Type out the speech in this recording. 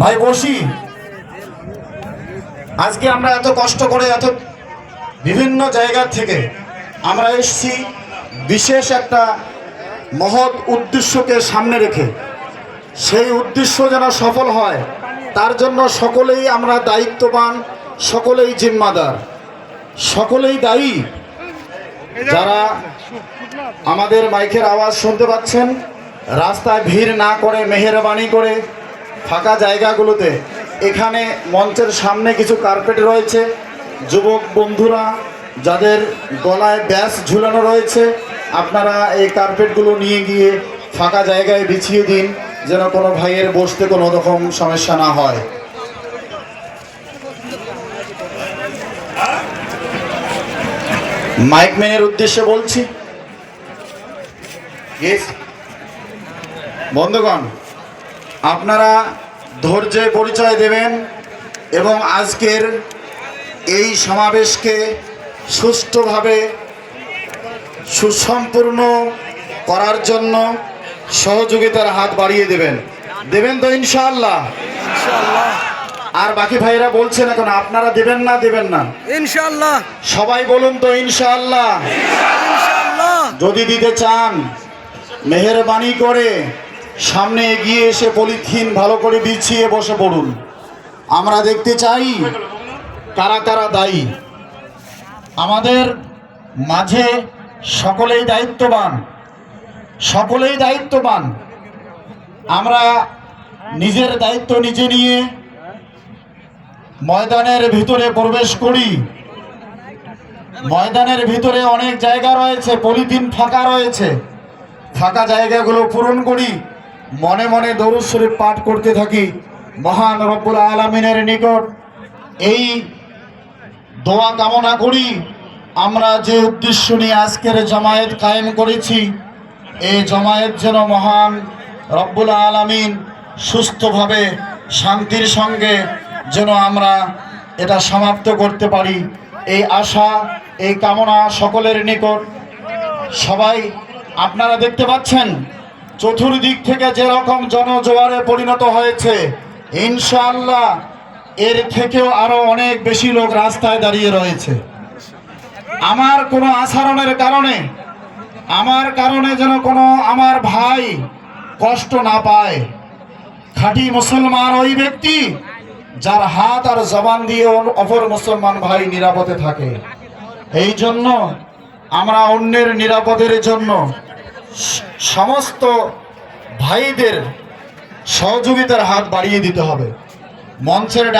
ভাই বসি। আজকে আমরা এত কষ্ট করে, এত বিভিন্ন জায়গা থেকে আমরা এসেছি বিশেষ একটা মহৎ উদ্দেশ্যকে সামনে রেখে। সেই উদ্দেশ্য যেন সফল হয়, তার জন্য সকলেই আমরা দায়িত্ববান, সকলেই জিম্মাদার, সকলেই দায়ী। যারা আমাদের মাইকের আওয়াজ শুনতে পাচ্ছেন, রাস্তায় ভিড় না করে, মেহেরবানি করে ফাঁকা জায়গাগুলোতে এখানে মঞ্চের সামনে কিছু কার্পেট রয়েছে। যুবক বন্ধুরা যাদের গলায় ব্যাস ঝুলানো রয়েছে, আপনারা এই কার্পেটগুলো নিয়ে গিয়ে ফাঁকা জায়গায় বিছিয়ে দিন, যেন কোনো ভাইয়ের বসতে কোনো রকম সমস্যা না হয়। মাইক ম্যানের উদ্দেশ্যে বলছি. বন্ধুগণ আপনারা ধৈর্যের পরিচয় দেবেন এবং আজকের এই সমাবেশকে সুষ্ঠুভাবে সুসম্পূর্ণ করার জন্য সহযোগিতার হাত বাড়িয়ে দেবেন। দেবেন তো ইনশাআল্লাহ। আর বাকি ভাইরা বলছেন এখন আপনারা দেবেন না দেবেন না? ইনশাল্লাহ সবাই বলুন তো ইনশাআল্লাহ। যদি দিতে চান মেহরবানি করে সামনে এগিয়ে এসে পলিথিন ভালো করে বিছিয়ে বসে পড়ুন। আমরা দেখতে চাই কারা কারা দায়ী। আমাদের মাঝে সকলেই দায়িত্ববান। সকলেই দায়িত্ববান। আমরা নিজের দায়িত্ব নিজে নিয়ে ময়দানের ভিতরে প্রবেশ করি। ময়দানের ভিতরে অনেক জায়গা রয়েছে, পলিথিন ফাঁকা রয়েছে। ফাঁকা জায়গাগুলো পূরণ করি। মনে মনে দরুদ শরীফ পাঠ করতে থাকি। মহান রব্বুল আলমিনের নিকট এই দোয়া কামনা করি। আমরা যে উদ্দেশ্য নিয়ে আজকের জমায়েত কায়েম করেছি, এই জমায়েত যেন মহান রব্বুল আলমিন সুস্থভাবে, শান্তির সঙ্গে যেন আমরা এটা সমাপ্ত করতে পারি। এই আশা, এই কামনা সকলের নিকট। সবাই, আপনারা দেখতে পাচ্ছেন? চতুর্দিক থেকে যেরকম জনজোয়ারে পরিণত হয়েছে, ইনশাআল্লাহ এর থেকেও আরও অনেক বেশি লোক রাস্তায় দাঁড়িয়ে রয়েছে। আমার কোনো আচরণের কারণে, আমার কারণে যেন কোনো আমার ভাই কষ্ট না পায়। খাঁটি মুসলমান ওই ব্যক্তি যার হাত আর জবান দিয়ে অপর মুসলমান ভাই নিরাপদে থাকে। এই জন্য আমরা অন্যের নিরাপদের জন্য সমস্ত ভাইদের সহযোগিতার হাত বাড়িয়ে দিতে হবে। মঞ্চের